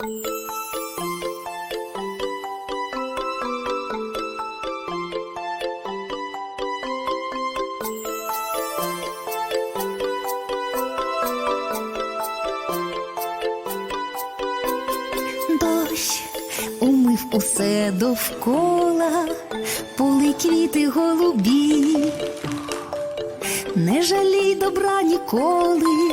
Дощ умив усе довкола, поли квіти голубі, не жалій добра ніколи,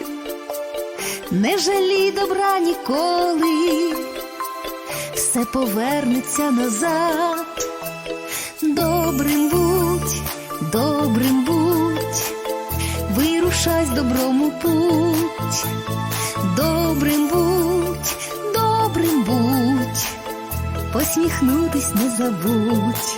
Не жалій добра ніколи, все повернеться назад. Добрим будь, добрим будь, вирушай з добром путь. Добрим будь, добрим будь, посміхнутись не забудь.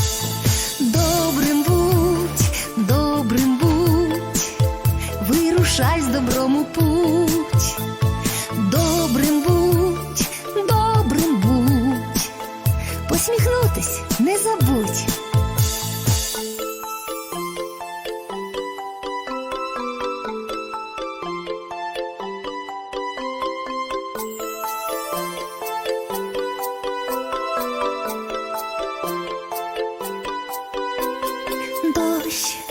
Вирушай з добром путь. Добрим будь, добрим будь, посміхнутись не забудь. Дощ